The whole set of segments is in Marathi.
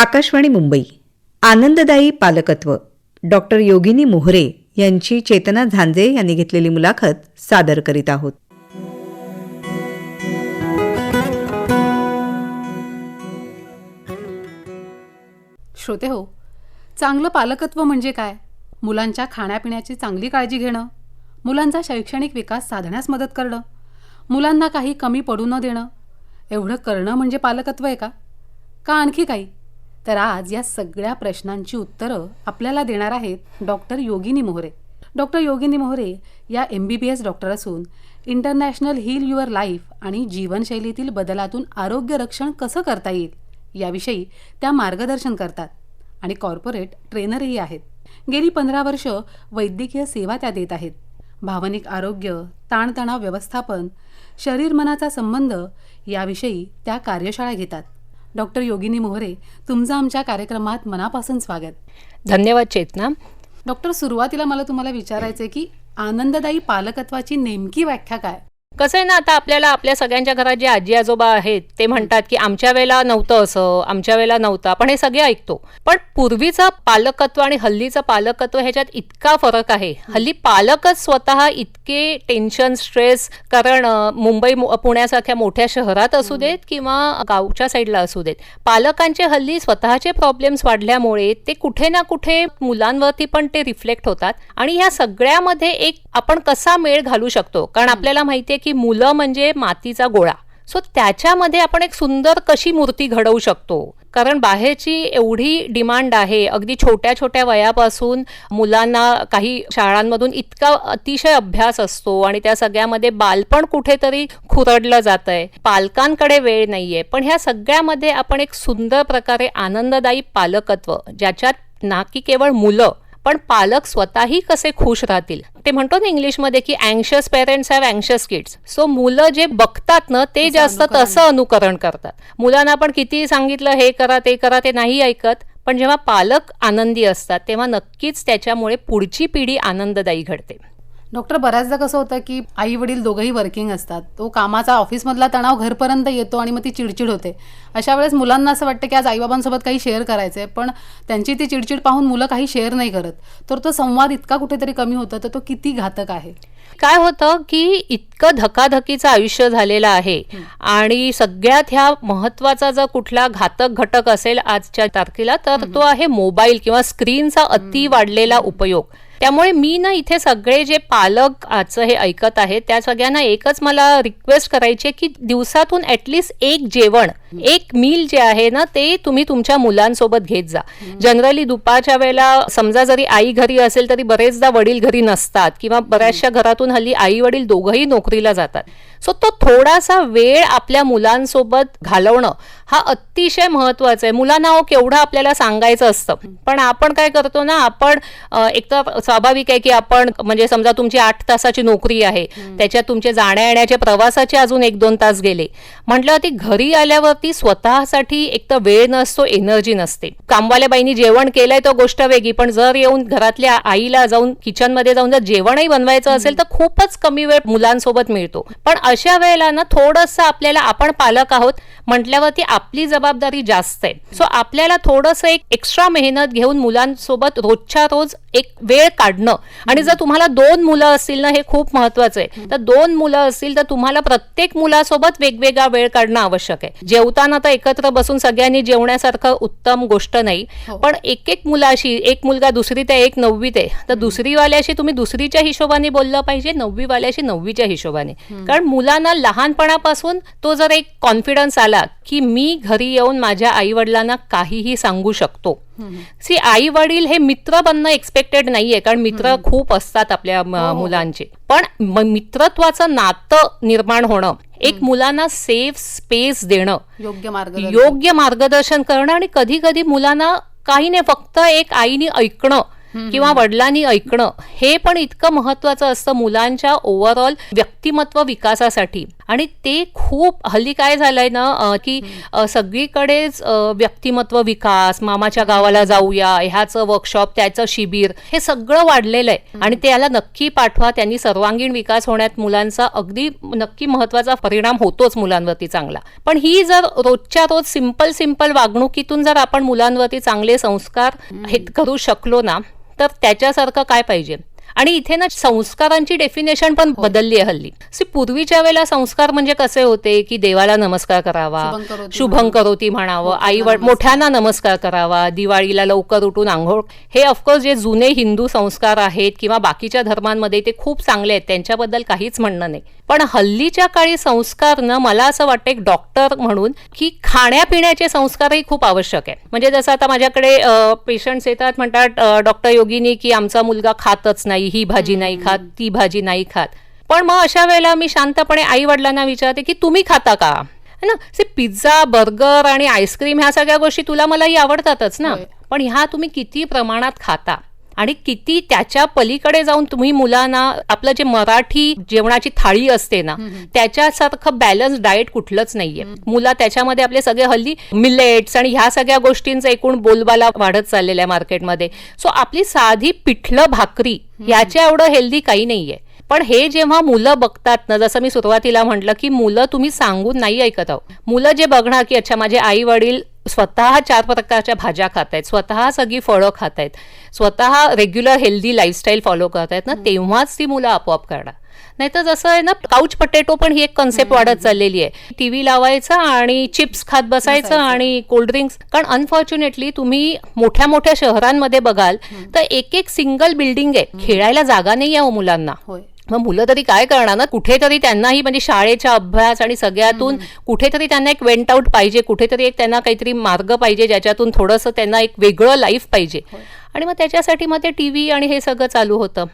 आकाशवाणी मुंबई. आनंददायी पालकत्व. डॉक्टर योगिनी मोहरे यांची चेतना झांजे यांनी घेतलेली मुलाखत सादर करीत आहोत. श्रोते हो चांगलं पालकत्व म्हणजे काय? मुलांच्या खाण्यापिण्याची चांगली काळजी घेणं मुलांचा शैक्षणिक विकास साधण्यास मदत करणं मुलांना काही कमी पडू न देणं एवढं करणं म्हणजे पालकत्व आहे का? का आणखी काही? तर आज या सगळ्या प्रश्नांची उत्तरं आपल्याला देणार आहेत डॉक्टर योगिनी मोहरे. डॉक्टर योगिनी मोहरे या M B B S doctor असून इंटरनॅशनल हील युअर लाईफ आणि जीवनशैलीतील बदलातून आरोग्य रक्षण कसं करता येईल याविषयी त्या मार्गदर्शन करतात आणि कॉर्पोरेट ट्रेनरही आहेत. गेली पंधरा वर्ष वैद्यकीय सेवा त्या देत आहेत. भावनिक आरोग्य ताणतणाव व्यवस्थापन शरीर मनाचा संबंध याविषयी त्या कार्यशाळा घेतात. डॉक्टर योगिनी मोहरे तुमचं आमच्या कार्यक्रमात मनापासून स्वागत. धन्यवाद चेतना. डॉक्टर सुरुवातीला मला तुम्हाला विचारायचं आहे की आनंददायी पालकत्वाची नेमकी व्याख्या काय? कसं आहे ना आता आपल्याला आपल्या सगळ्यांच्या घरात जे आजी आजोबा आहेत ते म्हणतात की आमच्या वेळेला नव्हतं असं आमच्या वेळेला नव्हतं आपण हे सगळे ऐकतो. पण पूर्वीचं पालकत्व आणि हल्लीचं पालकत्व ह्याच्यात इतका फरक आहे. हल्ली पालकच स्वतः इतके टेन्शन स्ट्रेस कारण मुंबई पुण्यासारख्या मोठ्या शहरात असू देत किंवा गावच्या साईडला असू देत पालकांचे हल्ली स्वतःचे प्रॉब्लेम्स वाढल्यामुळे ते कुठे ना कुठे मुलांवरती पण ते रिफ्लेक्ट होतात. आणि ह्या सगळ्यामध्ये एक आपण कसा मेळ घालू शकतो? कारण आपल्याला माहितीये की मुलं म्हणजे मातीचा गोळा. सो त्याच्यामध्ये आपण एक सुंदर कशी मूर्ती घडवू शकतो? कारण बाहेरची एवढी डिमांड आहे अगदी छोट्या छोट्या वयापासून मुलांना काही शाळांमधून इतका अतिशय अभ्यास असतो आणि त्या सगळ्यामध्ये बालपण कुठेतरी खुरडलं जात आहे पालकांकडे वेळ नाहीये. पण ह्या सगळ्यामध्ये आपण एक सुंदर प्रकारे आनंददायी पालकत्व ज्याच्यात ना की केवळ मुलं पण पालक स्वतःही कसे खुश राहतील? ते म्हणतो ना इंग्लिशमध्ये की अँशियस पेरेंट्स हॅव अँशियस किड्स सो मुलं जे बघतात ना ते जास्त. तसं अनुकरण करतात. मुलांना आपण किती सांगितलं हे करा ते करा ते नाही ऐकत. पण जेव्हा पालक आनंदी असतात तेव्हा नक्कीच त्याच्यामुळे पुढची पिढी आनंददायी घडते. डॉक्टर बऱ्याचदा कसं होतं की आई वडील दोघंही वर्किंग असतात. तो कामाचा ऑफिसमधला तणाव घरपर्यंत येतो आणि मग ती चिडचिड होते. अशा वेळेस मुलांना असं वाटतं की आज आईबाबांसोबत काही शेअर करायचं आहे पण त्यांची ती चिडचिड पाहून मुलं काही शेअर नाही करत. तर तो संवाद इतका कुठेतरी कमी होतो तर तो किती घातक आहे? काय होतं की इतकं धकाधकीचं आयुष्य झालेलं आहे आणि सगळ्यात ह्या महत्त्वाचा जर कुठला घातक घटक असेल आजच्या तारखेला तर तो आहे मोबाईल किंवा स्क्रीनचा अति वाढलेला उपयोग. त्यामुळे मी ना इथे सगळे जे पालक आजचं हे ऐकत आहेत त्या सगळ्यांना एकच मला रिक्वेस्ट करायची आहे की दिवसातून ॲटलिस्ट एक जेवण एक मील जे आहे ना ते तुम्ही तुमच्या मुलांसोबत घेत जा. जनरली दुपारच्या वेळेला समजा जरी आई घरी असेल तरी बरेचदा वडील घरी नसतात किंवा बऱ्याचशा घरातून हल्ली आई वडील दोघंही नोकरीला जातात. सो तो थोडासा वेळ आपल्या मुलांसोबत घालवणं हा अतिशय महत्त्वाचा आहे. मुलांना हो केवढं आपल्याला सांगायचं असतं. पण आपण काय करतो ना आपण एक तर स्वाभाविक आहे की आपण म्हणजे समजा तुमची आठ तासाची नोकरी आहे त्याच्यात तुमचे जाण्या येण्याचे प्रवासाचे अजून एक दोन तास गेले. म्हटलं ती घरी ती स्वतःसाठी एक तर वेळ नसतो एनर्जी नसते. कामवाल्या बाईनी जेवण केलंय तो गोष्ट वेगळी पण जर येऊन घरातल्या आईला जाऊन किचनमध्ये जाऊन जर जेवणही बनवायचं असेल तर खूपच कमी वेळ मुलांसोबत मिळतो. पण अशा वेळेला ना थोडंसं आपल्याला आपण पालक आहोत म्हटल्यावरती आपली जबाबदारी जास्त आहे. सो आपल्याला थोडंसं एक एक्स्ट्रा मेहनत घेऊन मुलांसोबत रोजच्या रोज एक वेळ काढणं. आणि जर तुम्हाला दोन मुलं असतील ना हे खूप महत्वाचं आहे. तर दोन मुलं असतील तर तुम्हाला प्रत्येक मुलासोबत वेगवेगळा वेळ काढणं आवश्यक आहे. जेवताना तर एकत्र बसून सगळ्यांनी जेवण्यासारखं उत्तम गोष्ट नाही. हो. पण एक एक मुलाशी एक मुलगा दुसरीत आहे एक नववीत आहे. तर दुसरीवाल्याशी तुम्ही दुसरीच्या हिशोबाने बोललं पाहिजे नववीवाल्याशी नववीच्या हिशोबाने. कारण मुलांना लहानपणापासून तो जर एक कॉन्फिडन्स आला की मी घरी येऊन माझ्या आई वडिलांना काहीही सांगू शकतो. सी आई वडील हे मित्र बनणं एक्सपेक्टेड नाहीये कारण मित्र खूप असतात आपल्या हो. मुलांचे. पण मित्रत्वाचं नातं निर्माण होणं एक मुलांना सेफ स्पेस देणं. योग्य मार्ग योग्य मार्गदर्शन करणं आणि कधी कधी मुलांना काही नाही फक्त एक आईने ऐकणं. किंवा वडिलांनी ऐकणं हे पण इतकं महत्वाचं असतं मुलांच्या ओव्हरऑल व्यक्तिमत्व विकासासाठी. आणि ते खूप हल्ली काय झालंय ना की सगळीकडेच व्यक्तिमत्व विकास मामाच्या गावाला जाऊया ह्याचं वर्कशॉप त्याचं शिबिर हे सगळं वाढलेलं आहे. आणि त्याला नक्की पाठवा त्यांनी सर्वांगीण विकास होण्यात मुलांचा अगदी नक्की महत्त्वाचा परिणाम होतोच मुलांवरती चांगला. पण ही जर रोजच्या रोज सिंपल सिंपल वागणुकीतून जर आपण मुलांवरती चांगले संस्कार हे करू शकलो ना तर त्याच्यासारखं काय पाहिजे? आणि इथे ना संस्कारांची डेफिनेशन पण बदलली आहे हल्ली. सी पूर्वीच्या वेळेला संस्कार म्हणजे कसे होते? की देवाला नमस्कार करावा शुभं करोती म्हणावं. आई वड मोठ्यांना नमस्कार करावा दिवाळीला लवकर उठून आंघोळ. हे ऑफकोर्स जे जुने हिंदू संस्कार आहेत किंवा बाकीच्या धर्मांमध्ये ते खूप चांगले आहेत. त्यांच्याबद्दल काहीच म्हणणं नाही. पण हल्लीच्या काळी संस्कार न मला असं वाटतं एक डॉक्टर म्हणून की खाण्यापिण्याचे संस्कारही खूप आवश्यक आहे म्हणजे जसं आता माझ्याकडे पेशंट्स येतात म्हणतात डॉक्टर योगिनी की आमचा मुलगा खातच नाही ही भाजी नाही खात ती भाजी नाही खात. पण मग अशा वेळेला मी शांतपणे आई वडिलांना विचारते की तुम्ही खाता का? है ना? से पिझ्झा बर्गर आणि आईस्क्रीम ह्या सगळ्या गोष्टी तुला मलाही आवडतातच ना. पण ह्या तुम्ही किती प्रमाणात खाता? आणि किती त्याच्या पलीकडे जाऊन तुम्ही मुलांना आपलं जे मराठी जेवणाची थाळी असते ना त्याच्यासारखं बॅलन्स डाएट कुठलंच नाहीये. मुलं त्याच्यामध्ये आपले सगळे हल्ली मिलेट्स आणि ह्या सगळ्या गोष्टींचा एकूण बोलबाला वाढत चाललेला आहे मार्केटमध्ये सो आपली साधी पिठलं भाकरी याच्या एवढं हेल्दी काही नाहीये. पण हे जेव्हा मुलं बघतात ना जसं मी सुरुवातीला म्हटलं की मुलं तुम्ही सांगून नाही ऐकत आहो मुलं जे बघणार की अच्छा माझे आई वडील स्वतः चार प्रकारच्या भाज्या खात आहेत स्वतः सगळी फळं खात आहेत स्वतः रेग्युलर हेल्दी लाईफस्टाईल फॉलो करत आहेत ना तेव्हाच ती मुलं आपोआप करणार. नाही तर जसं आहे ना काउच पटेटो पण ही एक कन्सेप्ट वाढत चाललेली आहे. टीव्ही लावायचा आणि चिप्स खात बसायचं. आणि कोल्ड्रिंक्स कारण अनफॉर्च्युनेटली तुम्ही मोठ्या मोठ्या शहरांमध्ये बघाल तर एक एक सिंगल बिल्डिंग आहे. खेळायला जागा नाही आहे हो मुलांना. मग मुलं तरी काय करणार ना? कुठेतरी त्यांनाही म्हणजे शाळेच्या अभ्यास आणि सगळ्यातून कुठेतरी त्यांना एक वेंट आउट पाहिजे. कुठेतरी एक त्यांना काहीतरी मार्ग पाहिजे ज्याच्यातून थोडंसं त्यांना एक वेगळं लाईफ पाहिजे. आणि मग त्याच्यासाठी मग ते टी व्ही आणि हे सगळं चालू होतं?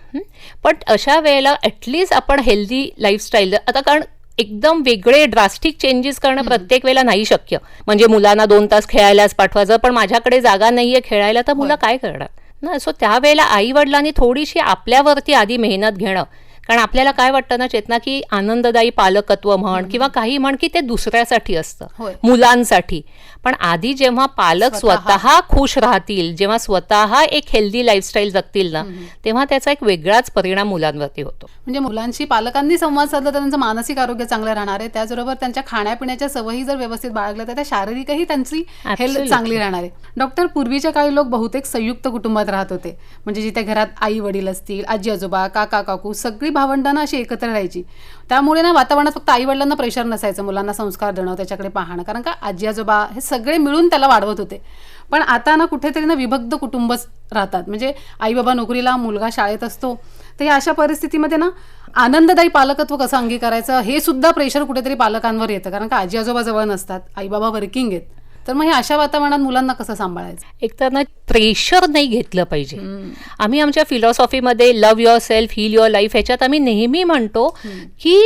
पण अशा वेळेला ॲटलिस्ट आपण हेल्दी लाईफस्टाईल आता कारण एकदम वेगळे ड्रास्टिक चेंजेस करणं प्रत्येक वेळेला नाही शक्य. म्हणजे मुलांना दोन तास खेळायलाच पाठवायचं पण माझ्याकडे जागा नाहीये खेळायला तर मुलं काय करणार? ना सो त्यावेळेला आई वडिलांनी थोडीशी आपल्यावरती आधी मेहनत घेणं. कारण आपल्याला काय वाटतं ना चेतना की आनंददायी पालकत्व म्हण किंवा काही म्हण की ते दुसऱ्यासाठी असतं. मुलांसाठी. पण आधी जेव्हा पालक स्वतः. खुश राहतील जेव्हा स्वतः एक हेल्दी लाईफस्टाईल जगतील ना तेव्हा त्याचा एक वेगळाच परिणाम मुलांवरती होतो. म्हणजे मुलांशी पालकांनी संवाद साधला तर त्यांचं मानसिक आरोग्य चांगलं राहणार आहे. त्याचबरोबर त्यांच्या खाण्यापिण्याच्या सवयी जर व्यवस्थित बाळगल्या तर त्या शारीरिकही त्यांची हेल्थ. चांगली राहणार आहे. डॉक्टर पूर्वीच्या काळी लोक बहुतेक संयुक्त कुटुंबात राहत होते. म्हणजे जिथे घरात आई वडील असतील आजी आजोबा काका काकू सगळी भावंडांना अशी एकत्र राहायची. त्यामुळे ना वातावरणात फक्त आई वडिलांना प्रेशर नसायचं मुलांना संस्कार देणं त्याच्याकडे पाहणं. कारण का आजी आजोबा हे सगळे मिळून त्याला वाढवत होते. पण आता ना कुठेतरी ना विभक्त कुटुंबच राहतात. म्हणजे आई बाबा नोकरीला मुलगा शाळेत असतो. तर या अशा परिस्थितीमध्ये ना आनंददायी पालकत्व कसं अंगीकारायचं हे सुद्धा प्रेशर कुठेतरी पालकांवर येतं. कारण का आजी आजोबा जवळ नसतात आई बाबा वर्किंग आहेत. तर मग हे अशा वातावरणात मुलांना कसं सांभाळायचं? एकतर ना प्रेशर नाही घेतलं पाहिजे. आम्ही आमच्या फिलॉसॉफीमध्ये love your self heal your life ह्याच्यात आम्ही नेहमी म्हणतो की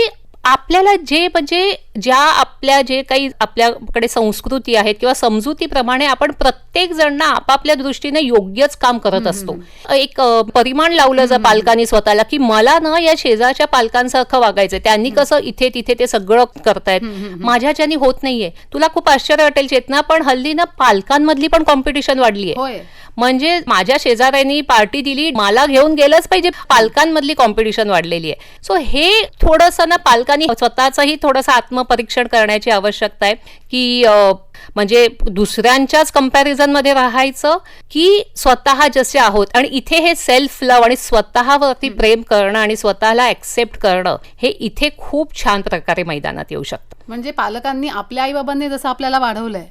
आपल्याला जे म्हणजे ज्या आपल्या जे काही आपल्याकडे संस्कृती आहेत किंवा समजुतीप्रमाणे आपण प्रत्येक जण आपापल्या दृष्टीने योग्यच काम करत असतो. एक परिमाण लावलं जर पालकांनी स्वतःला की मला ना या शेजारच्या पालकांसारखं वागायचं त्यांनी कसं इथे तिथे ते सगळं करतायत. माझ्याच्यानी होत नाहीये. तुला खूप आश्चर्य वाटेल चेतना पण हल्ली ना पालकांमधली पण कॉम्पिटिशन वाढली आहे म्हणजे माझ्या शेजाऱ्यांनी पार्टी दिली मला घेऊन गेलंच पाहिजे पालकांमधली कॉम्पिटिशन वाढलेली आहे सो हे थोडंसं ना पालकांनी स्वतःचंही थोडंसं आत्मपरीक्षण करण्याची आवश्यकता आहे की म्हणजे दुसऱ्यांच्याच कम्पॅरिझनमध्ये राहायचं की स्वतः जसे आहोत. आणि इथे हे सेल्फ लव्ह आणि स्वतःवरती प्रेम करणं आणि स्वतःला ऍक्सेप्ट करणं हे इथे खूप छान प्रकारे मैदानात येऊ शकतं. म्हणजे पालकांनी आपल्या आईबाबांनी जसं आपल्याला वाढवलंय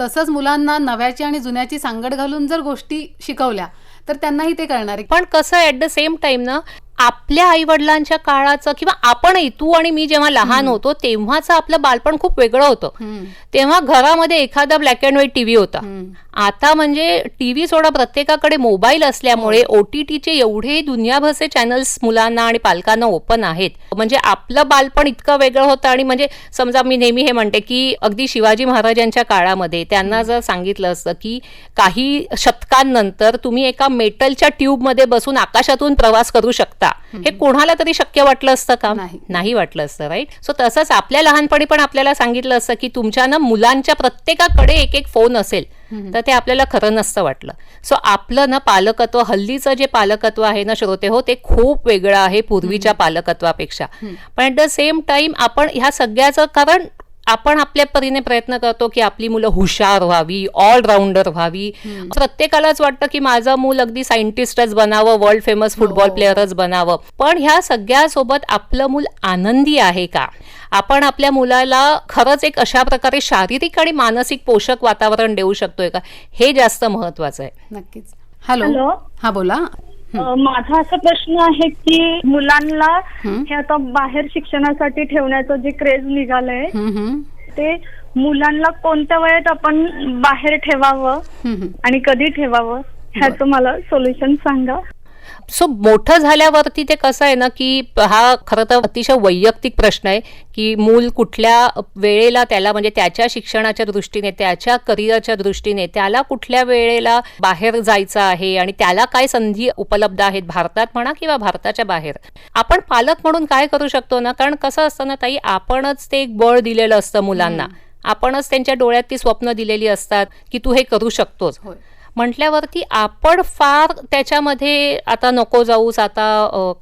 तसंच मुलांना नव्याची आणि जुन्याची सांगड घालून जर गोष्टी शिकवल्या तर त्यांनाही ते कळणार आहे. पण कसं ऍट द सेम टाइम ना आपल्या आई वडिलांच्या काळाचं किंवा आपणही तू आणि मी जेव्हा लहान होतो तेव्हाचं आपलं बालपण खूप वेगळं होतं. तेव्हा घरामध्ये एखादा ब्लॅक अँड व्हाईट टीव्ही होता. आता म्हणजे टीव्ही सोडा प्रत्येकाकडे मोबाईल असल्यामुळे ओ टी टीचे एवढे दुनियाभरचे चॅनल्स मुलांना आणि पालकांना ओपन आहेत. म्हणजे आपलं बालपण इतकं वेगळं होतं आणि म्हणजे समजा मी नेहमी हे म्हणते की अगदी शिवाजी महाराजांच्या काळामध्ये त्यांना जर सांगितलं असतं की काही शतकांनंतर तुम्ही एका मेटलच्या ट्यूबमध्ये बसून आकाशातून प्रवास करू शकता. हे कोणाला तरी शक्य वाटलं असतं का? नाही. नाही वाटलं असतं राईट सो तसंच आपल्या लहानपणी पण आपल्याला सांगितलं असतं की तुमच्या ना मुलांच्या प्रत्येकाकडे एक एक फोन असेल तर ते आपल्याला खरं नसतं वाटलं. सो आपलं ना पालकत्व हल्लीचं जे पालकत्व आहे ना श्रोते हो ते खूप वेगळं आहे पूर्वीच्या पालकत्वापेक्षा. पण ॲट द सेम टाइम आपण ह्या सगळ्याचं कारण आपण आपल्या परीने प्रयत्न करतो की आपली मुलं हुशार व्हावी ऑलराऊंडर व्हावी. प्रत्येकालाच वाटतं की माझं मूल अगदी सायंटिस्टच बनावं वर्ल्ड फेमस फुटबॉल प्लेअरच बनावं. पण ह्या सगळ्यासोबत आपलं मूल आनंदी आहे का? आपण आपल्या मुलाला खरंच एक अशा प्रकारे शारीरिक आणि मानसिक पोषक वातावरण देऊ शकतोय का? हे जास्त महत्वाचं आहे. नक्कीच. Hello hello. हा बोला. माझा असा प्रश्न आहे की मुलांना हं. आता बाहेर शिक्षणासाठी ठेवण्याचं जे क्रेज निघालंय. ते मुलांना कोणत्या वयात आपण बाहेर ठेवावं. आणि कधी ठेवावं ह्याचं मला सोल्युशन सांगा सो मोठं झाल्यावरती ते कसं आहे ना की हा खरं तर अतिशय वैयक्तिक प्रश्न आहे की मूल कुठल्या वेळेला त्याला म्हणजे त्याच्या शिक्षणाच्या दृष्टीने त्याच्या करिअरच्या दृष्टीने त्याला कुठल्या वेळेला बाहेर जायचं आहे आणि त्याला काय संधी उपलब्ध आहेत? भारतात म्हणा किंवा भारताच्या बाहेर. आपण पालक म्हणून काय करू शकतो ना? कारण कसं असतं ना ताई आपणच ते एक बळ दिलेलं असतं मुलांना. आपणच त्यांच्या डोळ्यात ती स्वप्न दिलेली असतात की तू हे करू शकतोस. म्हटल्यावरती आपण फार त्याच्यामध्ये आता नको जाऊस आता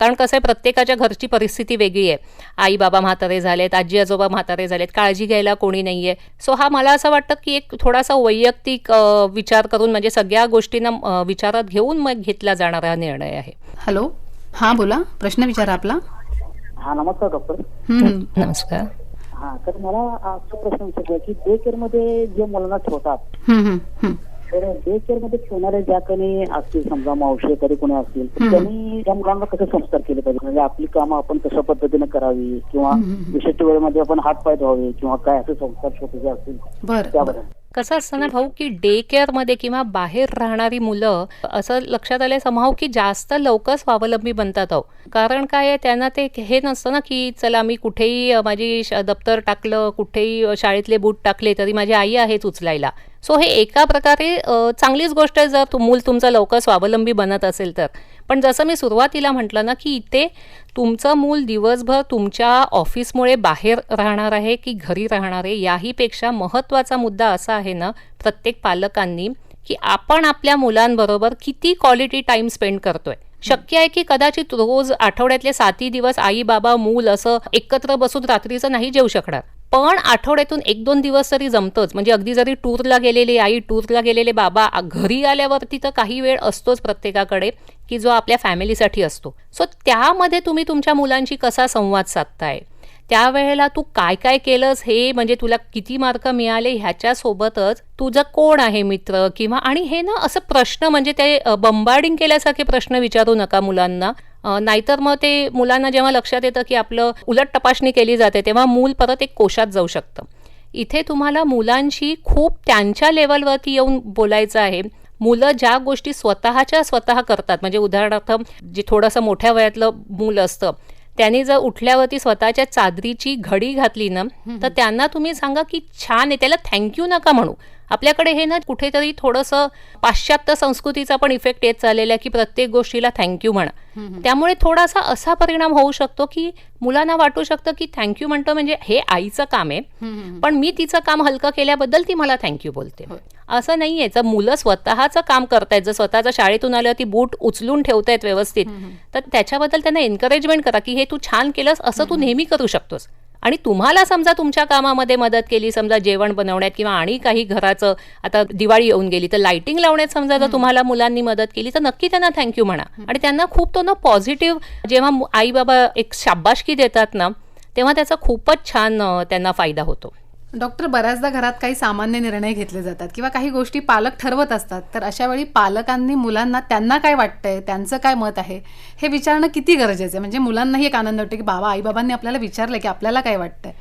कारण कसं आहे प्रत्येकाच्या घरची परिस्थिती वेगळी आहे. आई बाबा म्हातारे झालेत आजी आजोबा म्हातारे झालेत काळजी घ्यायला कोणी नाहीये. सो हा मला असं वाटतं की एक थोडासा वैयक्तिक विचार करून म्हणजे सगळ्या गोष्टींना विचारात घेऊन मग घेतला जाणारा हा निर्णय आहे. हॅलो हा बोला प्रश्न विचारा आपला. हा नमस्कार डॉक्टर. नमस्कार. हा तर मला असा प्रश्न आहे की डे केअरमध्ये जे मुलांना ठेवतात. तर डे केअरमध्ये ठेवणारे ज्या काही असतील समजा मावशी तरी कोणी असतील त्यांनी त्या मुलांना कसे संस्कार केले पाहिजे? म्हणजे आपली कामं आपण कशा पद्धतीने करावी? किंवा विशिष्ट वेळेमध्ये आपण हात पाय धुवावे? किंवा काय असे संस्कार छोटे जे असतील? त्याबद्दल. कसं असतं ना भाऊ की डे केअरमध्ये किंवा बाहेर राहणारी मुलं असं लक्षात आलं समाव की जास्त लवकर स्वावलंबी बनतात आहो कारण काय आहे त्यांना ते हे नसतं ना की चला मी कुठेही माझी दप्तर टाकलं कुठेही शाळेतले बूट टाकले तरी माझी आई आहेच उचलायला. सो हे एका प्रकारे चांगलीच गोष्ट आहे जर तु- मूल तुमचं लवकर स्वावलंबी बनत असेल तर. पण जसं मी सुरुवातीला म्हटलं ना की इथे तुमचं मूल दिवसभर तुमच्या ऑफिसमुळे बाहेर राहणार आहे की घरी राहणार आहे याहीपेक्षा महत्त्वाचा मुद्दा असा आहे ना प्रत्येक पालकांनी की आपण आपल्या मुलांबरोबर किती क्वालिटी टाईम स्पेंड करतोय. शक्य आहे की कदाचित रोज आठवड्यातले सातही दिवस आई बाबा मूल असं एकत्र बसून रात्रीचं नाही जेवू शकणार. पण आठवड्यातून एक दोन दिवस तरी जमतंच. म्हणजे अगदी जरी टूरला गेलेली आई टूरला गेलेले बाबा घरी आल्यावरती तर काही वेळ असतोच प्रत्येकाकडे. की जो आपल्या फॅमिलीसाठी असतो. सो त्यामध्ये तुम्ही तुमच्या मुलांशी कसा संवाद साधताय? त्यावेळेला तू काय काय केलंस हे म्हणजे तुला किती मार्क मिळाले ह्याच्यासोबतच तुझं कोण आहे मित्र किंवा आणि हे ना असं प्रश्न म्हणजे ते बंबार्डिंग केल्यासारखे प्रश्न विचारू नका मुलांना. नाहीतर मग ते मुलांना जेव्हा लक्षात येतं की आपलं उलट तपासणी केली जाते तेव्हा मूल परत एक कोशात जाऊ शकतं. इथे तुम्हाला मुलांशी खूप त्यांच्या लेवलवरती येऊन बोलायचं आहे. मुलं ज्या गोष्टी स्वतःच्या स्वतः करतात म्हणजे उदाहरणार्थ जे थोडंसं मोठ्या वयातलं मूल असतं त्यांनी जर उठल्यावरती स्वतःच्या चादरीची घडी घातली ना तर त्यांना तुम्ही सांगा की छान आहे त्याला थँक्यू नका म्हणू. आपल्याकडे हे ना कुठेतरी थोडंसं पाश्चात्य संस्कृतीचा पण इफेक्ट येत चाललेला आहे की प्रत्येक गोष्टीला थँक्यू म्हणा. त्यामुळे थोडासा असा परिणाम होऊ शकतो की मुलांना वाटू शकतं की थँक्यू म्हणतो म्हणजे हे आईचं काम आहे. पण मी तिचं काम हलकं केल्याबद्दल ती मला थँक्यू बोलते. असं नाहीये. जर मुलं स्वतःचं काम करतायत जर स्वतःच्या शाळेतून आल्यावर ती बूट उचलून ठेवतायत व्यवस्थित तर त्याच्याबद्दल त्यांना एन्करेजमेंट करा की हे तू छान केलंस असं तू नेहमी करू शकतोस. आणि तुम्हाला समजा तुमच्या कामामध्ये मदत केली समजा जेवण बनवण्यात किंवा आणि काही घराचं आता दिवाळी येऊन गेली तर लाइटिंग लावण्यात समजा जर तुम्हाला मुलांनी मदत केली तर नक्की त्यांना थँक्यू म्हणा. आणि त्यांना खूप तो ना पॉझिटिव्ह जेव्हा आई बाबा एक शाबाशकी देतात ना तेव्हा त्याचा खूपच छान त्यांना फायदा होतो. डॉक्टर बऱ्याचदा घरात काही सामान्य निर्णय घेतले जातात किंवा काही गोष्टी पालक ठरवत असतात. तर अशा वेळी पालकांनी मुलांना त्यांना काय वाटतंय त्यांचं काय मत आहे हे विचारणं किती गरजेचं आहे? म्हणजे मुलांनाही एक आनंद वाटतो की बाबा आईबाबांनी आपल्याला विचारलं की आपल्याला काय वाटतंय?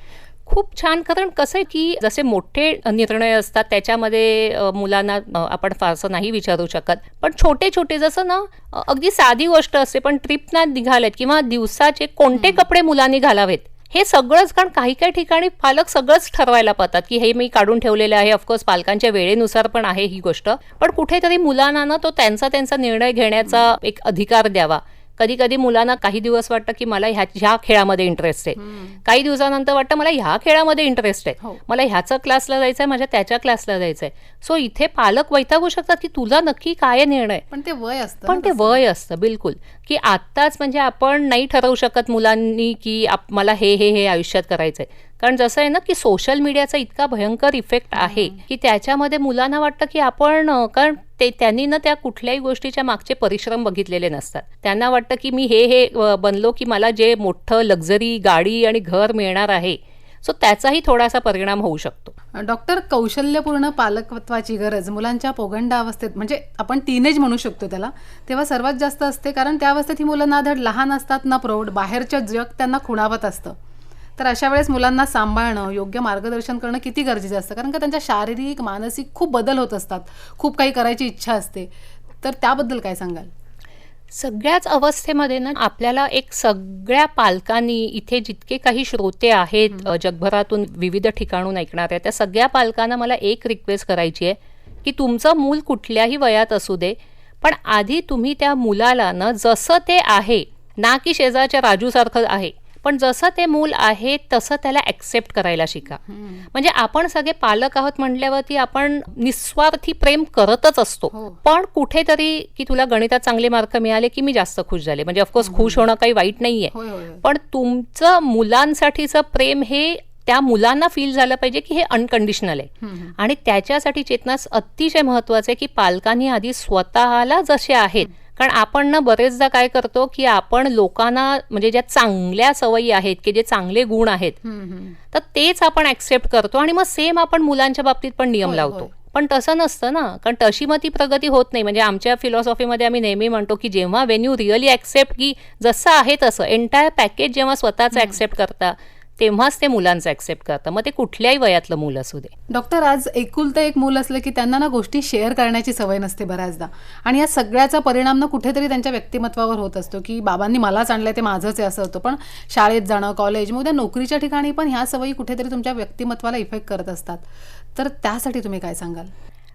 खूप छान. कारण कसं आहे की जसे मोठे निर्णय असतात त्याच्यामध्ये मुलांना आपण फारसं नाही विचारू शकत. पण छोटे छोटे जसं ना अगदी साधी गोष्ट असते पण ट्रिपना निघालेत किंवा दिवसाचे कोणते कपडे मुलांनी घालावेत हे सगळंच कारण काही काही ठिकाणी पालक सगळंच ठरवायला पाहतात की हे मी काढून ठेवलेलं आहे ऑफकोर्स पालकांच्या वेळेनुसार पण आहे ही गोष्ट. पण कुठेतरी मुलांना ना तो त्यांचा त्यांचा निर्णय घेण्याचा एक अधिकार द्यावा. कधी कधी मुलांना काही दिवस वाटतं की मला ह्या ह्या खेळामध्ये इंटरेस्ट आहे. काही दिवसानंतर वाटतं मला ह्या खेळामध्ये इंटरेस्ट आहे. हो. मला ह्याचं क्लासला जायचं आहे माझ्या त्याच्या क्लासला जायचं आहे सो इथे पालक वैतागू शकतात की तुला नक्की काय निर्णय? पण ते वय असतं पण ते. वय असतं बिलकुल. की आत्ताच म्हणजे आपण नाही ठरवू शकत मुलांनी की मला हे हे हे आयुष्यात करायचंय. कारण जसं आहे ना की सोशल मीडियाचा इतका भयंकर इफेक्ट आहे की त्याच्यामध्ये मुलांना वाटतं की आपण कारण ते त्यांनी ना त्या कुठल्याही गोष्टीच्या मागचे परिश्रम बघितलेले नसतात. त्यांना वाटतं की मी हे हे बनलो की मला जे मोठं लक्झरी गाडी आणि घर मिळणार आहे सो त्याचाही थोडासा परिणाम होऊ शकतो. डॉक्टर कौशल्यपूर्ण पालकत्वाची गरज मुलांच्या पोगंडा अवस्थेत म्हणजे आपण टीनेज म्हणू शकतो त्याला तेव्हा सर्वात जास्त असते कारण त्या अवस्थेत ही मुलं ना धड लहान असतात ना प्रौढ बाहेरचं जग त्यांना खुणावत असतं. तर अशा वेळेस मुलांना सांभाळणं योग्य मार्गदर्शन करणं किती गरजेचं असतं? कारण का त्यांच्या शारीरिक मानसिक खूप बदल होत असतात. खूप काही करायची इच्छा असते. तर त्याबद्दल काय सांगाल? सगळ्याच अवस्थेमध्ये ना आपल्याला एक सगळ्या पालकांनी इथे जितके काही श्रोते आहेत जगभरातून विविध ठिकाणून ऐकणाऱ्या त्या सगळ्या पालकांना मला एक रिक्वेस्ट करायची आहे की तुमचं मूल कुठल्याही वयात असू दे पण आधी तुम्ही त्या मुलाला ना जसं ते आहे ना की शेजारच्या राजूसारखं आहे पण जसं ते मूल आहे तसं त्याला ॲक्सेप्ट करायला शिका. म्हणजे आपण सगळे पालक आहोत म्हटल्यावरती आपण निस्वार्थी प्रेम करतच असतो. हो. पण कुठेतरी की तुला गणितात चांगले मार्क मिळाले की मी जास्त खुश झाले. म्हणजे ऑफकोर्स खुश होणं काही वाईट नाहीये. होय होय होय. पण तुमचं मुलांसाठीचं प्रेम हे त्या मुलांना फील झालं पाहिजे की हे अनकंडिशनल आहे. आणि त्याच्यासाठी चेतनास अतिशय महत्वाचं आहे की पालकांनी आधी स्वतःला जसे आहेत कारण आपण ना बरेचदा काय करतो की आपण लोकांना म्हणजे ज्या चांगल्या सवयी आहेत की जे चांगले गुण आहेत. तर तेच आपण ऍक्सेप्ट करतो आणि मग सेम आपण मुलांच्या बाबतीत पण नियम लावतो. पण तसं नसतं ना कारण तशी मग ती प्रगती होत नाही म्हणजे आमच्या फिलॉसॉफीमध्ये आम्ही नेहमी म्हणतो की जेव्हा वेन यू रिअली ऍक्सेप्ट की जसं आहे तसं एंटायर पॅकेज जेव्हा स्वतःचं ऍक्सेप्ट करता तेव्हाच ते मुलांचं ऍक्सेप्ट करतं मग ते कुठल्याही वयातलं मूल असू दे. डॉक्टर आज एकुलतं एक मूल असलं की त्यांना ना गोष्टी शेअर करण्याची सवय नसते बऱ्याचदा. आणि या सगळ्याचा परिणाम ना कुठेतरी त्यांच्या व्यक्तिमत्वावर होत असतो की बाबांनी मलाच आणलंय ते माझंच आहे असं होतं. पण शाळेत जाणं कॉलेज मग त्या नोकरीच्या ठिकाणी पण ह्या सवयी कुठेतरी तुमच्या व्यक्तिमत्वाला इफेक्ट करत असतात. तर त्यासाठी तुम्ही काय सांगाल?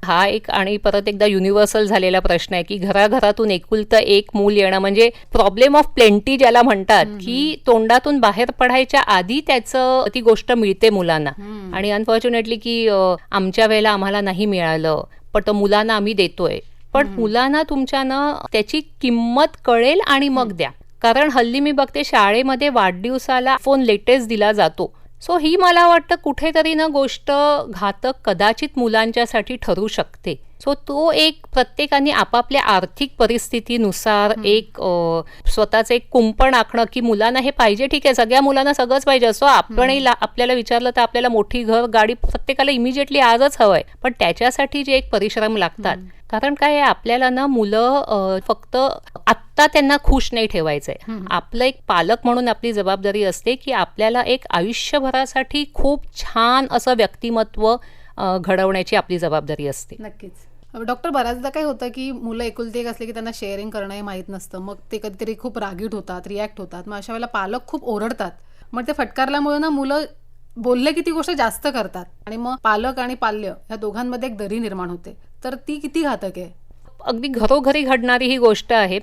हा एक आणि परत एकदा युनिव्हर्सल झालेला प्रश्न आहे की घराघरातून एकुलतं एक मूल येणं म्हणजे प्रॉब्लेम ऑफ प्लेंटी ज्याला म्हणतात की तोंडातून बाहेर पडायच्या आधी त्याचं ती गोष्ट मिळते मुलांना. आणि अनफॉर्च्युनेटली की आमच्या वेळेला आम्हाला नाही मिळालं पण तो मुलांना आम्ही देतोय. पण मुलांना तुमच्या ना त्याची किंमत कळेल आणि मग द्या. कारण हल्ली मी बघते शाळेमध्ये वाढदिवसाला फोन लेटेस्ट दिला जातो. सो ही मला वाटतं कुठेतरी ना गोष्ट घातक कदाचित मुलांच्यासाठी ठरू शकते. सो तो एक प्रत्येकाने आपापल्या आर्थिक परिस्थितीनुसार एक स्वतःचं एक कुंपण आखणं की मुलांना हे पाहिजे ठीक आहे सगळ्या मुलांना सगळंच पाहिजे. असो आपणही आपल्याला विचारलं तर आपल्याला मोठी घर गाडी प्रत्येकाला इमिजिएटली आजच हवंय. पण त्याच्यासाठी जे एक परिश्रम लागतात. कारण काय आहे, आपल्याला ना मुलं फक्त आत्ता त्यांना खुश नाही ठेवायचंय. आपलं एक पालक म्हणून आपली जबाबदारी असते की आपल्याला एक आयुष्यभरासाठी खूप छान असं व्यक्तिमत्व घडवण्याची आपली जबाबदारी असते. नक्कीच. डॉक्टर बऱ्याचदा काय होतं की मुलं एकुलती एक असले की त्यांना शेअरिंग करणं हे माहीत नसतं. मग ते कधीतरी खूप रागीट होतात रिॲक्ट होतात. मग अशा वेळेला पालक खूप ओरडतात. मग ते फटकारल्यामुळे ना मुलं बोलले की ती गोष्ट जास्त करतात. आणि मग पालक आणि पाल्य ह्या दोघांमध्ये एक दरी निर्माण होते. तर ती किती घातक आहे? अगदी घरोघरी घडणारी ही गोष्ट आहे.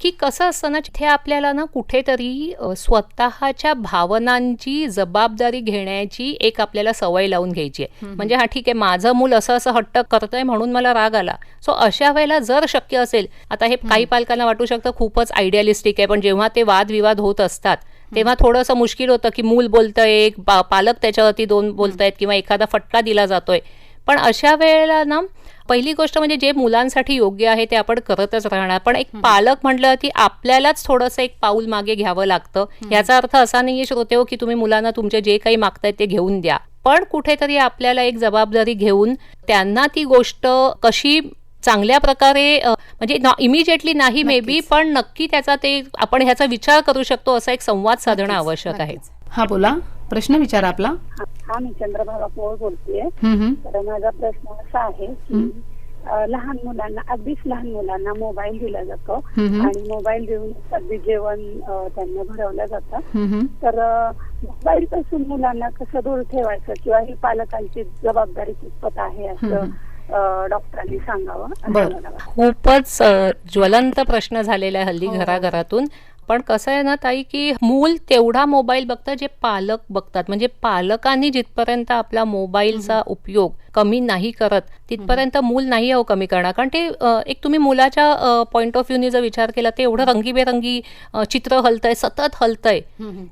की कसं असतं ना तिथे आपल्याला ना कुठेतरी स्वतःच्या भावनांची जबाबदारी घेण्याची एक आपल्याला सवय लावून घ्यायची आहे. म्हणजे हा ठीक आहे माझं मूल असं असं हट्ट करतंय म्हणून मला राग आला. सो अशा वेळेला जर शक्य असेल आता हे काही पालकांना वाटू शकतं खूपच आयडियालिस्टिक आहे पण जेव्हा ते वादविवाद होत असतात तेव्हा थोडंसं मुश्किल होतं की मूल बोलतंय एक पालक त्याच्यावरती दोन बोलतायत किंवा एखादा फटका दिला जातोय. पण अशा वेळेला ना पहिली गोष्ट म्हणजे जे मुलांसाठी योग्य आहे ते आपण करतच राहणार. पण एक पालक म्हटलं की आपल्यालाच थोडंसं एक पाऊल मागे घ्यावं लागतं. याचा अर्थ असा नाहीये श्रोते हो की तुम्ही मुलांना तुमचे जे काही मागतायत ते घेऊन द्या. पण कुठेतरी आपल्याला एक जबाबदारी घेऊन त्यांना ती गोष्ट कशी चांगल्या प्रकारे म्हणजे इमिजिएटली नाही मे बी पण नक्की त्याचा ते आपण ह्याचा विचार करू शकतो असा एक संवाद साधणं आवश्यक आहे. हा बोला. प्रश्न विचारा आपला. हा मी चंद्रभागा पोळ बोलतेय. हम्म, हम्म. तर माझा प्रश्न असा आहे की लहान मुलांना अगदीच लहान मुलांना मोबाईल दिला जातो. आणि मोबाईल देऊन अगदी जेवण त्यांना भरवलं जातं. हम्म, हम्म. तर मोबाईल पासून मुलांना कसं दूर ठेवायचं? किंवा ही पालकांची जबाबदारी कितपत आहे असं डॉक्टरांनी सांगावं बरं. खूपच ज्वलंत प्रश्न झालेला आहे हल्ली घराघरातून. पण कसं आहे ना ताई की मूल तेवढा मोबाईल बघतं जे पालक बघतात. म्हणजे पालकांनी जिथपर्यंत आपला मोबाईलचा उपयोग कमी नाही करत तिथपर्यंत मूल नाही हो कमी करणार. कारण ते एक तुम्ही मुलाच्या पॉईंट ऑफ व्ह्यूने जर विचार केला ते एवढं रंगीबेरंगी चित्र हलतंय सतत हलतंय.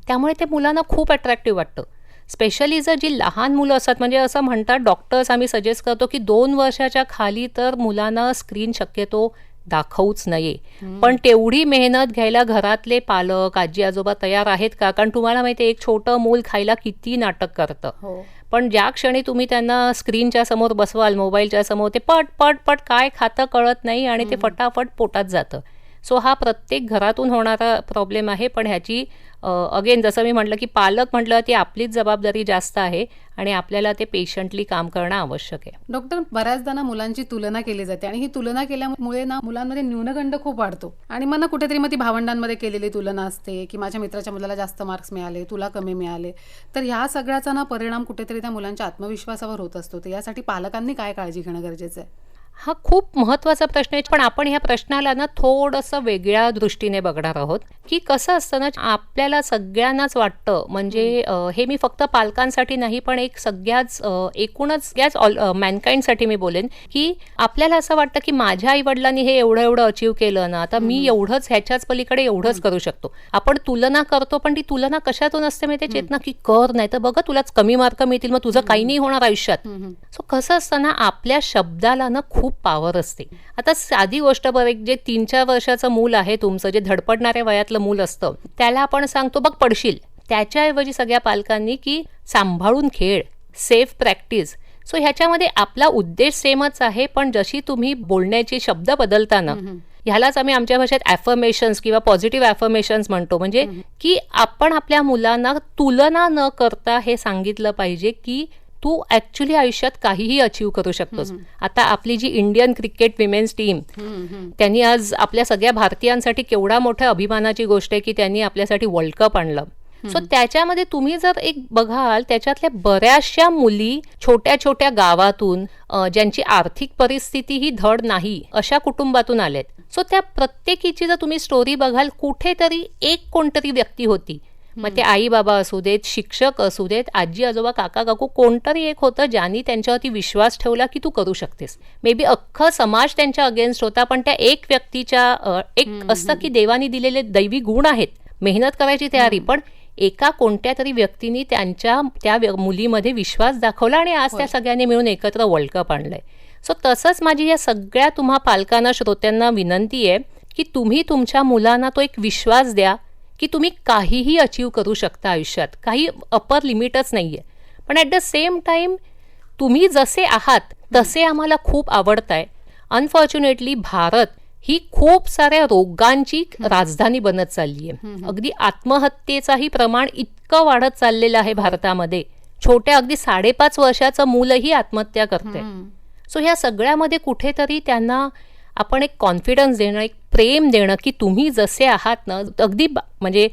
त्यामुळे ते मुलांना खूप अट्रॅक्टिव्ह वाटतं. स्पेशली जर जी लहान मुलं असतात म्हणजे असं म्हणतात डॉक्टर्स आम्ही सजेस्ट करतो की दोन वर्षाच्या खाली तर मुलांना स्क्रीन शक्यतो दाखवूच नये. पण तेवढी मेहनत घ्यायला घरातले पालक आजी आजोबा तयार आहेत का? कारण तुम्हाला माहिती आहे एक छोटं मूल खायला किती नाटक करतं. हो. पण ज्या क्षणी तुम्ही त्यांना स्क्रीनच्या समोर बसवाल मोबाईलच्या समोर ते पट पट पट काय खातं कळत नाही आणि ते फटाफट पोटात जातं. सो हा प्रत्येक घरातून होणारा प्रॉब्लेम आहे पण ह्याची अगेन जसं मी म्हटलं की पालक म्हटलं ती आपलीच जबाबदारी जास्त आहे आणि आपल्याला ते पेशंटली काम करणं आवश्यक आहे. डॉक्टर बऱ्याचदा ना मुलांची तुलना केली जाते आणि ही तुलना केल्यामुळे ना मुलांमध्ये न्यूनगंड खूप वाढतो. आणि मग ना कुठेतरी मग ती भावंडांमध्ये केलेली तुलना असते की माझ्या मित्राच्या मुलाला जास्त मार्क्स मिळाले तुला कमी मिळाले. तर ह्या सगळ्याचा ना परिणाम कुठेतरी त्या मुलांच्या आत्मविश्वासावर होत असतो. तर यासाठी पालकांनी काय काळजी घेणं गरजेचं आहे? हा खूप महत्त्वाचा प्रश्न आहे पण आपण ह्या प्रश्नाला ना थोडंसं वेगळ्या दृष्टीने बघणार आहोत. की कसं असतं ना आपल्याला सगळ्यांनाच वाटतं म्हणजे हे मी फक्त पालकांसाठी नाही पण एक सगळ्याच एकूणच सगळ्याच ऑल मॅनकाइंडसाठी मी बोलेन की आपल्याला असं वाटतं की माझ्या आईवडिलांनी हे एवढं एवढं अचीव केलं ना आता मी एवढंच ह्याच्याच पलीकडे एवढंच करू शकतो. आपण तुलना करतो पण ती तुलना कशातून असते माहिती चेतना की कर नाही तर बघा तुलाच कमी मार्क मिळतील मग तुझं काही नाही होणार आयुष्यात. सो कसं असतं ना आपल्या शब्दाला ना खूप पावर असते. आता साधी गोष्ट बरं एक जे तीन चार वर्षाचं मूल आहे तुमचं जे धडपडणाऱ्या वयातलं मूल असतं त्याला आपण सांगतो बघ पडशील. त्याच्याऐवजी सगळ्या पालकांनी की सांभाळून खेळ सेफ प्रॅक्टिस सो ह्याच्यामध्ये आपला उद्देश सेमच आहे पण जशी तुम्ही बोलण्याचे शब्द बदलताना ह्यालाच आम्ही आमच्या भाषेत ॲफर्मेशन्स किंवा पॉझिटिव्ह ॲफर्मेशन्स म्हणतो. म्हणजे की आपण आपल्या मुलांना तुलना न करता हे सांगितलं पाहिजे की तू ऍक्च्युली आयुष्यात काहीही अचीव करू शकतोस. आता आपली जी इंडियन क्रिकेट विमेन्स टीम त्यांनी आज आपल्या सगळ्या भारतीयांसाठी केवढा मोठ्या अभिमानाची गोष्ट आहे की त्यांनी आपल्यासाठी वर्ल्ड कप आणलं. सो त्याच्यामध्ये तुम्ही जर एक बघाल त्याच्यातल्या बऱ्याचशा मुली छोट्या छोट्या गावातून ज्यांची आर्थिक परिस्थिती ही धड नाही अशा कुटुंबातून आलेत. सो त्या प्रत्येकीची जर तुम्ही स्टोरी बघाल कुठेतरी एक कोणतरी व्यक्ती होती. मग ते आई बाबा असू देत शिक्षक असू देत आजी आजोबा काका काकू कोणतरी एक होतं ज्यांनी त्यांच्यावरती विश्वास ठेवला की तू करू शकतेस. मे बी अख्खा समाज त्यांच्या अगेन्स्ट होता पण त्या एक व्यक्तीच्या एक असतं की देवानी दिलेले दैवी गुण आहेत. मेहनत करायची तयारी पण एका कोणत्या तरी व्यक्तीने त्यांच्या त्या व्य- मुलीमध्ये विश्वास दाखवला आणि आज त्या सगळ्यांनी मिळून एकत्र वर्ल्ड कप आणलंय सो तसंच माझी या सगळ्या तुम्हा पालकांना श्रोत्यांना विनंती आहे की तुम्ही तुमच्या मुलांना तो एक विश्वास द्या की तुम्ही काहीही अचीव करू शकता आयुष्यात. काही अपर लिमिटच नाही आहे पण ॲट द सेम टाईम तुम्ही जसे आहात तसे आम्हाला खूप आवडताय. अनफॉर्च्युनेटली भारत ही खूप साऱ्या रोगांची राजधानी बनत चालली आहे अगदी आत्महत्येचाही प्रमाण इतकं वाढत चाललेलं आहे भारतामध्ये. छोट्या अगदी साडेपाच वर्षाचं मूलही आत्महत्या करते सो ह्या सगळ्यामध्ये कुठेतरी त्यांना आपण एक कॉन्फिडन्स देणं एक प्रेम देणं की तुम्ही जसे आहात ना अगदी म्हणजे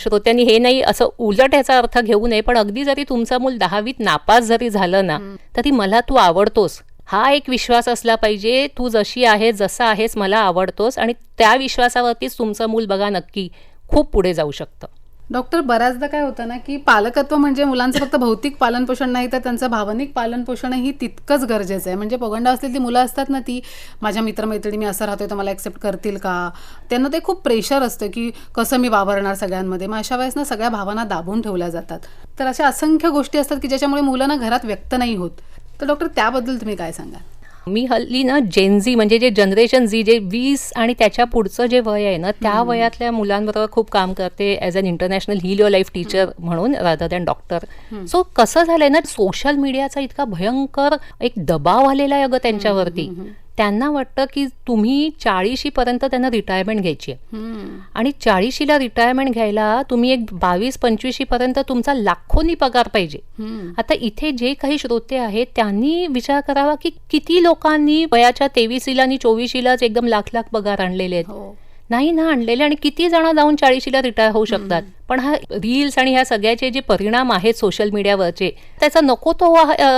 श्रोत्यांनी हे नाही असं उलट ह्याचा अर्थ घेऊ नये पण अगदी जरी तुमचं मूल दहावीत नापास जरी झालं ना तरी मला तू आवडतोस. हा एक विश्वास असला पाहिजे तू जशी आहे जसा आहेस मला आवडतोस आणि त्या विश्वासावरतीच तुमचं मूल बघा नक्की खूप पुढे जाऊ शकतं. डॉक्टर बऱ्याचदा काय होतं ना की पालकत्व म्हणजे मुलांचं फक्त भौतिक पालनपोषण नाही तर त्यांचं भावनिक पालनपोषणही तितकंच गरजेचं आहे. म्हणजे पगंडा असलेली ती मुलं असतात ना ती माझ्या मित्रमैत्रिणी मी असं राहतोय तर मला ॲक्सेप्ट करतील का? त्यांना ते खूप प्रेशर असतं की कसं मी वावरणार सगळ्यांमध्ये. मग अशा वेळेस ना सगळ्या भावना दाबून ठेवल्या जातात. तर अशा असंख्य गोष्टी असतात की ज्याच्यामुळे मुलं ना घरात व्यक्त नाही होत. तर डॉक्टर त्याबद्दल तुम्ही काय सांगाल? मी हल्ली ना जेनझी म्हणजे जे जनरेशन झी जे वीस आणि त्याच्या पुढचं जे वय आहे ना त्या वयातल्या मुलांबरोबर खूप काम करते as an international heal your life teacher म्हणून रादर दॅन डॉक्टर सो कसं झालंय ना सोशल मीडियाचा इतका भयंकर एक दबाव आलेला आहे अगं त्यांच्यावरती. त्यांना वाटतं की तुम्ही चाळीशी पर्यंत त्यांना रिटायरमेंट घ्यायची आहे. आणि चाळीशीला रिटायरमेंट घ्यायला तुम्ही एक बावीस पंचवीशी पर्यंत तुमचा लाखोनी पगार पाहिजे. आता इथे जे काही श्रोते आहेत त्यांनी विचार करावा की किती लोकांनी वयाच्या तेवीसीला आणि चोवीशीलाच एकदम लाख लाख पगार आणलेले आहेत. हो. नाही ना आणलेले आणि किती जण जाऊन चाळीशीला रिटायर होऊ शकतात. पण हा रील्स आणि ह्या सगळ्याचे जे परिणाम आहेत सोशल मीडियावरचे त्याचा नको तो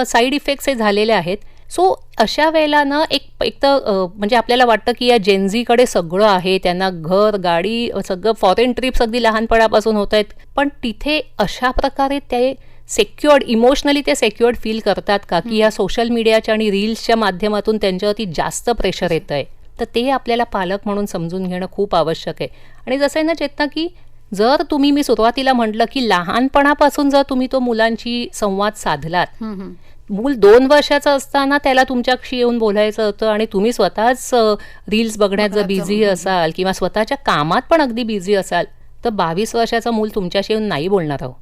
साईड इफेक्ट्स हे झालेले आहेत. सो अशा वेळेला ना एक एक तर म्हणजे आपल्याला वाटतं की या जेनझीकडे सगळं आहे त्यांना घर गाडी सगळं फॉरेन ट्रिप्स अगदी लहानपणापासून होत आहेत. पण तिथे अशा प्रकारे ते सेक्युअर्ड इमोशनली ते सेक्युअर्ड फील करतात का? की या सोशल मीडियाच्या आणि रील्सच्या माध्यमातून त्यांच्यावरती जास्त प्रेशर येतं आहे. तर ते आपल्याला पालक म्हणून समजून घेणं खूप आवश्यक आहे. आणि जसं आहे ना चेतना की जर तुम्ही मी सुरुवातीला म्हटलं की लहानपणापासून जर तुम्ही तो मुलांची संवाद साधलात. मूल दोन वर्षाचं असताना त्याला तुमच्याशी येऊन बोलायचं होतं आणि तुम्ही स्वतःच रील्स बघण्यात जर बिझी असाल किंवा स्वतःच्या कामात पण अगदी बिझी असाल तर बावीस वर्षाचं मूल तुमच्याशी येऊन नाही बोलणार आहो.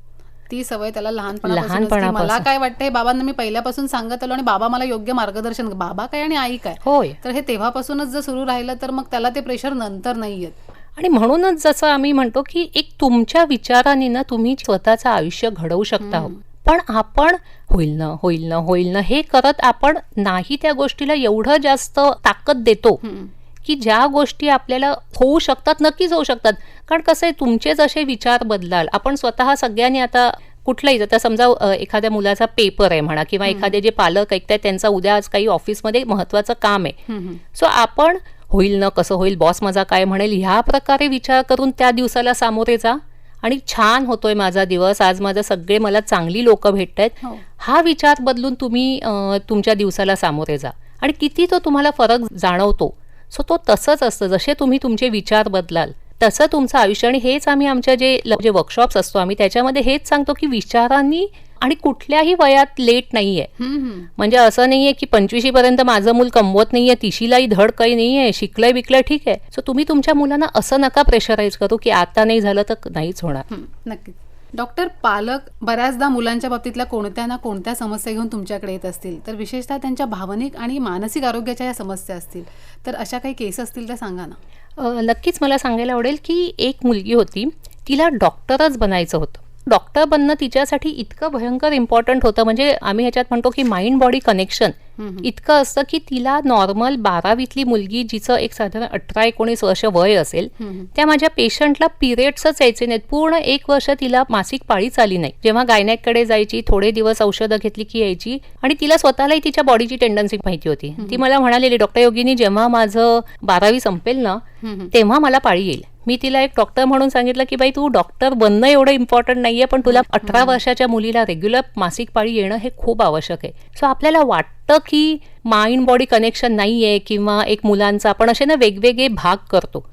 ती सवय त्याला लहानपणापासून. मला काय वाटतंय बाबांना मी पहिल्यापासून सांगत आलो आणि बाबा मला योग्य मार्गदर्शन बाबा काय आणि आई काय? होय. तर हे तेव्हापासूनच जर सुरू राहिलं तर मग त्याला ते प्रेशर नंतर नाही येत. आणि म्हणूनच जसं आम्ही म्हणतो की एक तुमच्या विचारांनी ना तुम्ही स्वतःचं आयुष्य घडवू शकता. पण आपण होईल ना होईल ना होईल ना हे करत आपण नाही त्या गोष्टीला एवढं जास्त ताकद देतो की ज्या गोष्टी आपल्याला होऊ शकतात नक्कीच होऊ शकतात. कारण कसं आहे तुमचे जसे विचार बदलाल आपण स्वतः सगळ्यांनी आता कुठलाही आता समजा एखाद्या मुलाचा पेपर आहे म्हणा किंवा एखादे जे पालक ऐकतायत त्यांचा उद्या आज काही ऑफिसमध्ये महत्वाचं काम आहे. सो आपण होईल ना कसं होईल बॉस माझा काय म्हणेल ह्या प्रकारे विचार करून त्या दिवसाला सामोरे जा. आणि छान होतोय माझा दिवस. आज माझं सगळे मला चांगली लोक भेटत आहेत. हो. हा विचार बदलून तुम्ही तुमच्या दिवसाला सामोरे जा. आणि किती तो तुम्हाला फरक जाणवतो. सो तो तसंच असतं. जसे तुम्ही तुमचे विचार बदलाल तसं तुमचं आयुष्य. आणि हेच आम्ही आमच्या जे जे वर्कशॉप्स असतो आम्ही त्याच्यामध्ये हेच सांगतो की विचारांनी आणि कुठल्याही वयात लेट नाहीये. म्हणजे असं नाहीये की पंचवीशी पर्यंत माझं मूल कमवत नाहीये तिशीलाही धड काही नाहीये शिकलंय बिकलंय ठीक आहे. सो तुम्ही तुमच्या मुलांना असं नका प्रेशराईज करू की आता नाही झालं तर नाहीच होणार. नक्कीच. डॉक्टर पालक बऱ्याचदा मुलांच्या बाबतीतल्या कोणत्या ना कोणत्या समस्या घेऊन तुमच्याकडे येत असतील. तर विशेषतः त्यांच्या भावनिक आणि मानसिक आरोग्याच्या या समस्या असतील. तर अशा काही केस असतील तर सांगा ना. नक्कीच मला सांगायला आवडेल की एक मुलगी होती तिला डॉक्टरच बनायचं होतं. डॉक्टर बनणं तिच्यासाठी इतकं भयंकर इम्पॉर्टंट होतं. म्हणजे आम्ही ह्याच्यात म्हणतो की माइंड बॉडी कनेक्शन इतकं असतं की तिला नॉर्मल बारावीतली मुलगी जिचं एक साधारण अठरा एकोणीस वर्ष वय असेल त्या माझ्या पेशंटला पिरियड्सच यायचे नाहीत. पूर्ण एक वर्ष तिला मासिक पाळीच आली नाही. जेव्हा गायनॅककडे जायची थोडे दिवस औषधं घेतली की यायची आणि तिला स्वतःलाही तिच्या बॉडीची टेंडन्सी माहिती होती. ती मला म्हणालेली डॉक्टर योगिनी जेव्हा माझं बारावी संपेल ना तेव्हा मला पाळी येईल. मी तिला एक डॉक्टर म्हणून सांगितलं की बाई तू डॉक्टर बनणं एवढं इम्पॉर्टंट नाहीये पण तुला अठरा वर्षाच्या मुलीला रेग्युलर मासिक पाळी येणं हे खूप आवश्यक आहे. सो आपल्याला वाटतं की माइंड बॉडी कनेक्शन नाहीये किंवा एक मुलांचा आपण असे ना वेगवेगळे भाग करतो.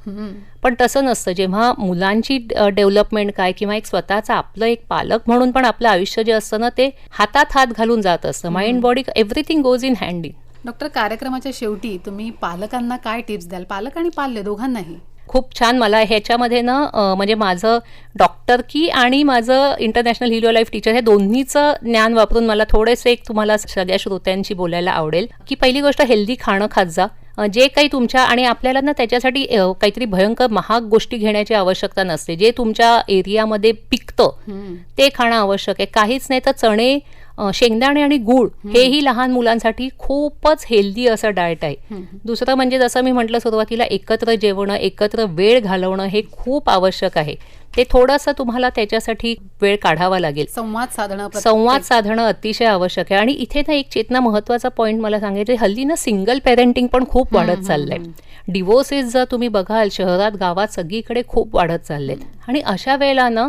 पण तसं नसतं. जेव्हा मुलांची डेव्हलपमेंट काय किंवा एक स्वतःचं आपलं एक पालक म्हणून पण आपलं आयुष्य जे असतं ना ते हातात हात घालून जात असतं. Mind body everything goes in hand in doctor कार्यक्रमाच्या शेवटी तुम्ही पालकांना काय टिप्स द्याल? पालक आणि पाल्य दोघांनाही. खूप छान. मला ह्याच्यामध्ये ना म्हणजे माझं डॉक्टर की आणि माझं इंटरनॅशनल हिरो लाईफ टीचर हे दोन्हीचं ज्ञान वापरून मला थोडेसे एक तुम्हाला सगळ्या श्रोत्यांशी बोलायला आवडेल. की पहिली गोष्ट हेल्दी खाणं खात जा. जे काही तुमच्या आणि आपल्याला ना त्याच्यासाठी काहीतरी भयंकर महाग गोष्टी घेण्याची आवश्यकता नसते. जे तुमच्या एरियामध्ये पिकतं ते खाणं आवश्यक आहे. काहीच नाही तर चणे शेंगदाणे आणि गूळ हेही लहान मुलांसाठी खूपच हेल्दी असं डाएट आहे. दुसरं म्हणजे जसं मी म्हटलं सुरुवातीला एकत्र जेवणं एकत्र वेळ घालवणं हे खूप आवश्यक आहे. ते थोडंसं तुम्हाला त्याच्यासाठी वेळ काढावा लागेल. संवाद साधणं संवाद साधणं अतिशय आवश्यक आहे. आणि इथे ना एक चेतना महत्त्वाचा पॉईंट मला सांगायचं आहे. हल्ली ना सिंगल पेरेंटिंग पण खूप वाढत चाललंय. डिवोर्सेस जर तुम्ही बघाल शहरात गावात सगळीकडे खूप वाढत चाललेत. आणि अशा वेळेला ना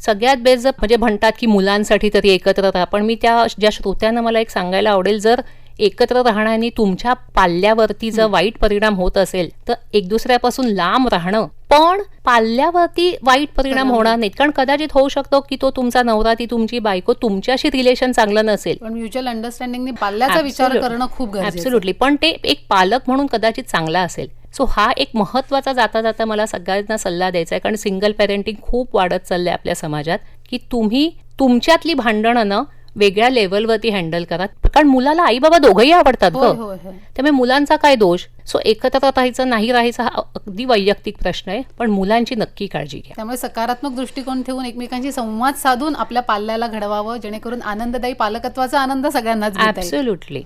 सगळ्यात बेस्ट जर म्हणजे म्हणतात की मुलांसाठी तरी एकत्र राहा. पण मी त्या ज्या श्रोत्यांना मला एक सांगायला आवडेल जर एकत्र राहण्याने तुमच्या पाल्यावरती जर वाईट परिणाम होत असेल तर एक दुसऱ्यापासून लांब राहणं. पण पाल्यावरती वाईट परिणाम होणार नाहीत. कारण कदाचित होऊ शकतो की तो तुमचा नवरा ती तुमची बायको तुमच्याशी रिलेशन चांगलं नसेल. पण म्युच्युअल अंडरस्टँडिंगने पाल्याचा विचार. करणं खूप. ऍब्सोल्युटली पण ते एक पालक म्हणून कदाचित चांगला असेल. सो हा एक महत्त्वाचा जाता जाता मला सगळ्यांना सल्ला द्यायचा आहे कारण सिंगल पेरेंटिंग खूप वाढत चाललंय आपल्या समाजात की तुम्ही तुमच्यातली भांडणं ना वेगळ्या लेवलवरती हँडल करा. कारण मुलाला आई बाबा दोघंही आवडतात ग. त्यामुळे मुलांचा काय दोष? सो एकत्र राहायचं नाही राहायचं हा अगदी वैयक्तिक प्रश्न आहे पण मुलांची नक्की काळजी घ्या. त्यामुळे सकारात्मक दृष्टिकोन ठेवून एकमेकांशी संवाद साधून आपल्या पाल्याला घडवावं जेणेकरून आनंददायी पालकत्वाचा आनंद सगळ्यांनाच. ऍब्सोल्युटली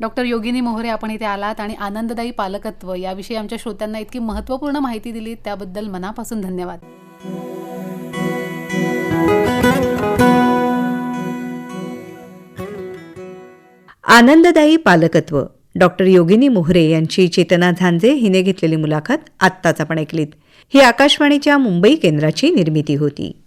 डॉक्टर योगिनी मोहरे आपण इथे आलात आणि आनंददायी पालकत्व याविषयी आमच्या श्रोत्यांना इतकी महत्त्वपूर्ण माहिती दिली त्याबद्दल मनापासून धन्यवाद. आनंददायी पालकत्व. डॉक्टर योगिनी मोहरे यांची चेतना झांजे हिने घेतलेली मुलाखत आत्ताच आपण ऐकलीत. ही आकाशवाणीच्या मुंबई केंद्राची निर्मिती होती.